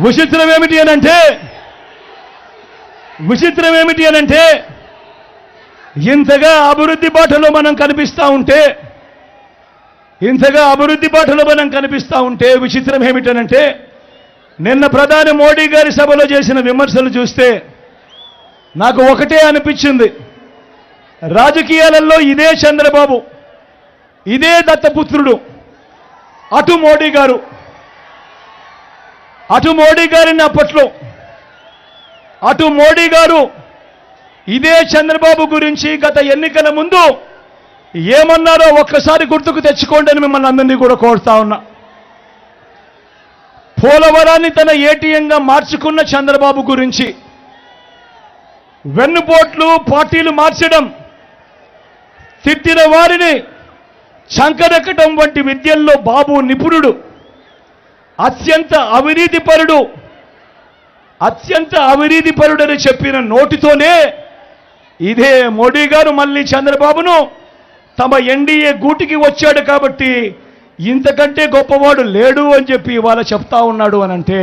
విచిత్రం ఏమిటి అని అంటే విచిత్రం ఏమిటి అని అంటే ఇంతగా అభివృద్ధి బాటలో మనం కనిపిస్తూ ఉంటే ఇంతగా అభివృద్ధి బాటలో మనం కనిపిస్తూ ఉంటే విచిత్రం ఏమిటనంటే నిన్న ప్రధాని మోడీ గారి సభలో చేసిన విమర్శలు చూస్తే నాకు ఒకటే అనిపించింది. రాజకీయాలలో ఇదే చంద్రబాబు ఇదే దత్తపుత్రుడు అటు మోడీ గారు అటు మోడీ గారిని అప్పట్లో అటు మోడీ గారు ఇదే చంద్రబాబు గురించి గత ఎన్నికల ముందు ఏమన్నారో ఒక్కసారి గుర్తుకు తెచ్చుకోండి అని మిమ్మల్ని అందరినీ కూడా కోరుతా ఉన్నా. పోలవరాన్ని తన ఏటీఎంగా మార్చుకున్న చంద్రబాబు గురించి వెన్నుపోట్లు పార్టీలు మార్చడం తిట్టిన వారిని చంకరెక్కడం వంటి విద్యల్లో బాబు నిపుణుడు. అత్యంత అవినీతిపరుడు అత్యంత అవినీతిపరుడని చెప్పిన నోటితోనే ఇదే మోడీ గారు మళ్ళీ చంద్రబాబును తమ ఎన్డీఏ గూటికి వచ్చాడు కాబట్టి ఇంతకంటే గొప్పవాడు లేడు అని చెప్పి ఇవాళ చెప్తా ఉన్నాడు అని అంటే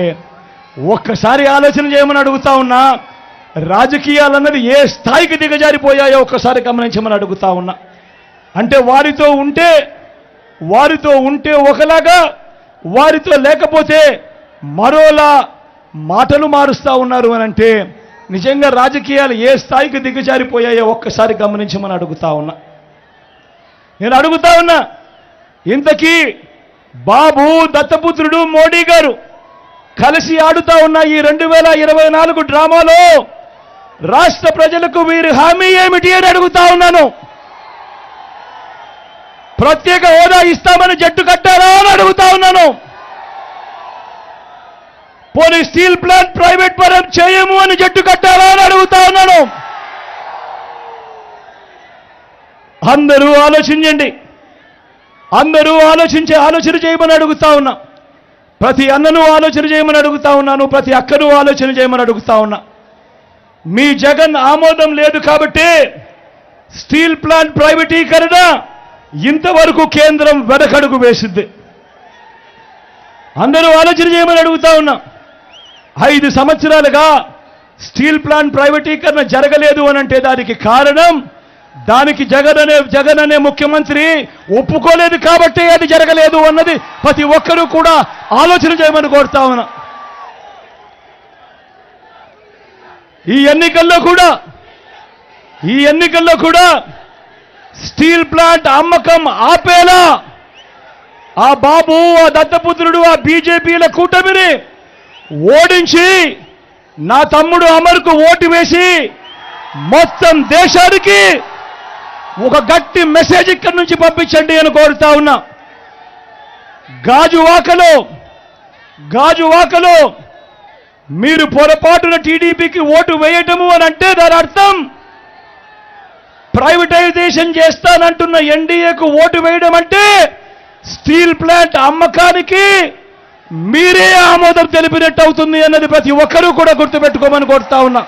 ఒక్కసారి ఆలోచన చేయమని అడుగుతా ఉన్నా రాజకీయాలన్నది ఏ స్థాయికి దిగజారిపోయాయో ఒక్కసారి గమనించమని అడుగుతా ఉన్నా. అంటే వారితో ఉంటే వారితో ఉంటే ఒకలాగా వారితో లేకపోతే మరోలా మాటలు మారుస్తా ఉన్నారు అని అంటే నిజంగా రాజకీయాలు ఏ స్థాయికి దిగజారిపోయాయో ఒక్కసారి గమనించమని అడుగుతా ఉన్నా. నేను అడుగుతా ఉన్నా ఇంతకీ బాబు దత్తపుత్రుడు మోడీ గారు కలిసి ఆడుతా ఉన్న ఈ రెండు వేల ఇరవై నాలుగు డ్రామాలో రాష్ట్ర ప్రజలకు వీరి హామీ ఏమిటి అని అడుగుతా ఉన్నాను. ప్రత్యేక హోదా ఇస్తామని జట్టు కట్టారా అని అడుగుతా ఉన్నాను. పోనీ స్టీల్ ప్లాంట్ ప్రైవేట్ పరం చేయము అని జట్టు కట్టారా అని అడుగుతా ఉన్నాను. అందరూ ఆలోచించండి. అందరూ ఆలోచించే ఆలోచన చేయమని అడుగుతా ఉన్నా. ప్రతి అన్నను ఆలోచన చేయమని అడుగుతా ఉన్నాను. ప్రతి అక్కను ఆలోచన చేయమని అడుగుతా ఉన్నా. మీ జగన్ ఆమోదం లేదు కాబట్టి స్టీల్ ప్లాంట్ ప్రైవేటీకరణ ఇంతవరకు కేంద్రం వెనకడుగు వేసింది. అందరూ ఆలోచన చేయమని అడుగుతా ఉన్నా. ఐదు సంవత్సరాలుగా స్టీల్ ప్లాంట్ ప్రైవేటీకరణ జరగలేదు అని అంటే దానికి కారణం దానికి జగన్ అనే జగన్ అనే ముఖ్యమంత్రి ఒప్పుకోలేదు కాబట్టి అది జరగలేదు అన్నది ప్రతి ఒక్కరూ కూడా ఆలోచన చేయమని కోరుతా ఉన్నా. ఈ ఎన్నికల్లో కూడా ఈ ఎన్నికల్లో కూడా స్టీల్ ప్లాంట్ అమ్మకం ఆపేలా. ఆ బాబు ఆ దత్తపుత్రుడు ఆ బీజేపీల కూటమిని ఓడించి నా తమ్ముడు అమరుకు ఓటు వేసి మొత్తం దేశానికి ఒక గట్టి మెసేజ్ ఇక్కడి నుంచి పంపించండి అని కోరుతా ఉన్నా. గాజువాకలో గాజువాకలో మీరు పొరపాటున టీడీపీకి ఓటు వేయటము అని అంటే దాని అర్థం ప్రైవేటైజేషన్ చేస్తానంటున్న ఎన్డీఏకు ఓటు వేయడం అంటే స్టీల్ ప్లాంట్ అమ్మకానికి మీరే ఆమోదం తెలిపినట్టు అవుతుంది అన్నది ప్రతి ఒక్కరూ కూడా గుర్తుపెట్టుకోమని కోరుతా ఉన్నా.